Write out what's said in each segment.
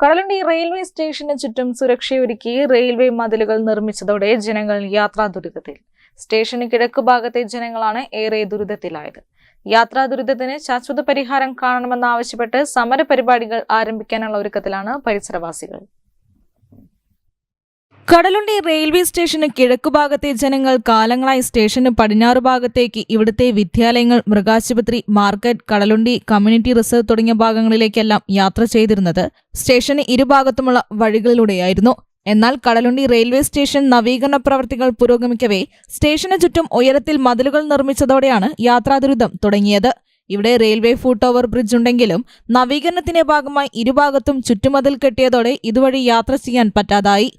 Kadalundi railway സ്റ്റേഷന് ചുറ്റും സുരക്ഷയൊരുക്കി railway മതിലുകൾ നിർമ്മിച്ചതോടെ ജനങ്ങൾ യാത്രാ ദുരിതത്തിൽ. സ്റ്റേഷന് കിഴക്ക് ഭാഗത്തെ ജനങ്ങളാണ് ഏറെ ദുരിതത്തിലായത്. യാത്രാ ദുരിതത്തിന് ശാശ്വത പരിഹാരം കാണണമെന്നാവശ്യപ്പെട്ട് സമരപരിപാടികൾ ആരംഭിക്കാനുള്ള ഒരുക്കത്തിലാണ് പരിസരവാസികൾ. കടലുണ്ടി റെയിൽവേ സ്റ്റേഷന് കിഴക്കുഭാഗത്തെ ജനങ്ങൾ കാലങ്ങളായി സ്റ്റേഷന് പടിഞ്ഞാറ് ഭാഗത്തേക്ക് ഇവിടുത്തെ വിദ്യാലയങ്ങൾ മൃഗാശുപത്രി മാർക്കറ്റ് കടലുണ്ടി കമ്മ്യൂണിറ്റി റിസർവ് തുടങ്ങിയ ഭാഗങ്ങളിലേക്കെല്ലാം യാത്ര ചെയ്തിരുന്നത് സ്റ്റേഷന് ഇരുഭാഗത്തുമുള്ള വഴികളിലൂടെയായിരുന്നു. എന്നാൽ കടലുണ്ടി റെയിൽവേ സ്റ്റേഷൻ നവീകരണ പ്രവർത്തികൾ പുരോഗമിക്കവേ സ്റ്റേഷന് ചുറ്റും ഉയരത്തിൽ മതിലുകൾ നിർമ്മിച്ചതോടെയാണ് യാത്രാദുരിതം തുടങ്ങിയത്. ഇവിടെ റെയിൽവേ ഫൂട്ട് ഓവർ ബ്രിഡ്ജ് ഉണ്ടെങ്കിലും നവീകരണത്തിന്റെ ഭാഗമായി ഇരുഭാഗത്തും ചുറ്റുമതിൽ കെട്ടിയതോടെ ഇതുവഴി യാത്ര ചെയ്യാൻ പറ്റാതായി.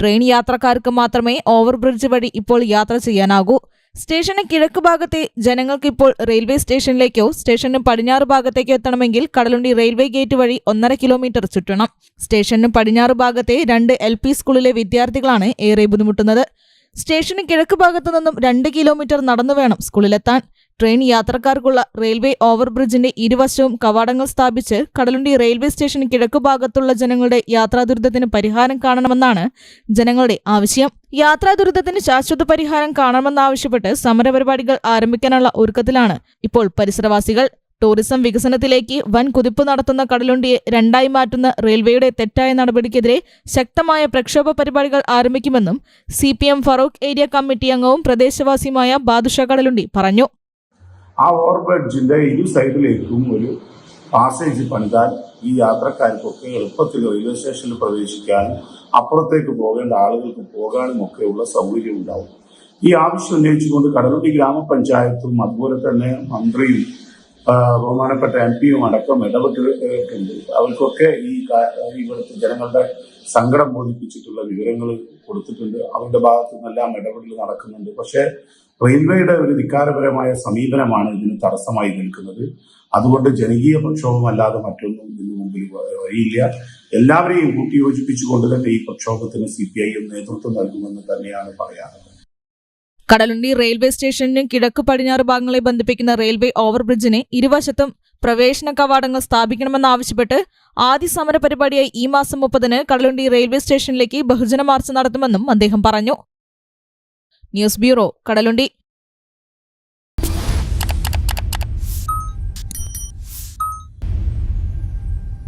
ട്രെയിൻ യാത്രക്കാർക്ക് മാത്രമേ ഓവർബ്രിഡ്ജ് വഴി ഇപ്പോൾ യാത്ര ചെയ്യാനാകൂ. സ്റ്റേഷന് കിഴക്ക് ഭാഗത്തെ ജനങ്ങൾക്ക് ഇപ്പോൾ റെയിൽവേ സ്റ്റേഷനിലേക്കോ സ്റ്റേഷന് പടിഞ്ഞാറ് ഭാഗത്തേക്കോ എത്തണമെങ്കിൽ കടലുണ്ടി റെയിൽവേ ഗേറ്റ് വഴി ഒന്നര കിലോമീറ്റർ ചുറ്റണം. സ്റ്റേഷന് പടിഞ്ഞാറ് ഭാഗത്തെ രണ്ട് എൽ പി സ്കൂളിലെ വിദ്യാർത്ഥികളാണ് ഏറെ ബുദ്ധിമുട്ടുന്നത്. സ്റ്റേഷന് കിഴക്ക് ഭാഗത്തു നിന്നും രണ്ട് കിലോമീറ്റർ നടന്നു വേണം സ്കൂളിലെത്താൻ. ട്രെയിൻ യാത്രക്കാർക്കുള്ള റെയിൽവേ ഓവർബ്രിഡ്ജിന്റെ ഇരുവശവും കവാടങ്ങൾ സ്ഥാപിച്ച് കടലുണ്ടി റെയിൽവേ സ്റ്റേഷൻ കിഴക്കുഭാഗത്തുള്ള ജനങ്ങളുടെ യാത്രാ ദുരിതത്തിന് പരിഹാരം കാണണമെന്നാണ് ജനങ്ങളുടെ ആവശ്യം. യാത്രാ ദുരിതത്തിന് ശാശ്വത പരിഹാരം കാണണമെന്നാവശ്യപ്പെട്ട് സമരപരിപാടികൾ ആരംഭിക്കാനുള്ള ഒരുക്കത്തിലാണ് ഇപ്പോൾ പരിസരവാസികൾ. ടൂറിസം വികസനത്തിലേക്ക് വൻ കുതിപ്പ് നടത്തുന്ന കടലുണ്ടിയെ രണ്ടായി മാറ്റുന്ന റെയിൽവേയുടെ തെറ്റായ നടപടിക്കെതിരെ ശക്തമായ പ്രക്ഷോഭ പരിപാടികൾ ആരംഭിക്കുമെന്നും സി ഫറൂഖ് ഏരിയ കമ്മിറ്റി അംഗവും പ്രദേശവാസിയുമായ ബാദുഷ കടലുണ്ടി പറഞ്ഞു. ആ ഓവർബ്രിഡ്ജിന്റെ ഇരു സൈഡിലേക്കും ഒരു പാസേജ് പണിതാൽ ഈ യാത്രക്കാർക്കൊക്കെ എളുപ്പത്തിൽ റെയിൽവേ സ്റ്റേഷനിൽ പ്രവേശിക്കാനും അപ്പുറത്തേക്ക് പോകേണ്ട ആളുകൾക്ക് പോകാനും ഒക്കെയുള്ള സൗകര്യം ഉണ്ടാവും. ഈ ആവശ്യം ഉന്നയിച്ചുകൊണ്ട് കടലുണ്ടി ഗ്രാമപഞ്ചായത്തും അതുപോലെ തന്നെ മന്ത്രിയും ബഹുമാനപ്പെട്ട എം പിയും അടക്കം ഇടപെട്ടിട്ടുണ്ട്. അവർക്കൊക്കെ ഈ ഇവിടുത്തെ ജനങ്ങളുടെ സങ്കടം ബോധിപ്പിച്ചിട്ടുള്ള വിവരങ്ങൾ കൊടുത്തിട്ടുണ്ട്. അവരുടെ ഭാഗത്തു നിന്നെല്ലാം ഇടപെടൽ നടക്കുന്നുണ്ട്. പക്ഷേ റെയിൽവേയുടെ ഒരു ധിക്കാരപരമായ സമീപനമാണ് ഇതിന് തടസ്സമായി നിൽക്കുന്നത്. അതുകൊണ്ട് ജനകീയ പ്രക്ഷോഭം അല്ലാതെ മറ്റൊന്നും ഇതിനു മുമ്പിൽ വഴിയില്ല. എല്ലാവരെയും കൂട്ടിയോജിപ്പിച്ചുകൊണ്ട് തന്നെ ഈ പ്രക്ഷോഭത്തിന് സി പി ഐ എം നേതൃത്വം നൽകുമെന്ന് തന്നെയാണ് പറയാറുള്ളത് കടലുണ്ടി റെയിൽവേ സ്റ്റേഷനും കിഴക്ക് പടിഞ്ഞാറ് ഭാഗങ്ങളെ ബന്ധിപ്പിക്കുന്ന റെയിൽവേ ഓവർബ്രിഡ്ജിന് ഇരുവശത്തും പ്രവേശന കവാടങ്ങൾ സ്ഥാപിക്കണമെന്നാവശ്യപ്പെട്ട് ആദ്യ സമര പരിപാടിയായി ഈ മാസം മുപ്പതിന് കടലുണ്ടി റെയിൽവേ സ്റ്റേഷനിലേക്ക് ബഹുജന മാർച്ച് നടത്തുമെന്നും അദ്ദേഹം പറഞ്ഞു. News bureau Kadalundi.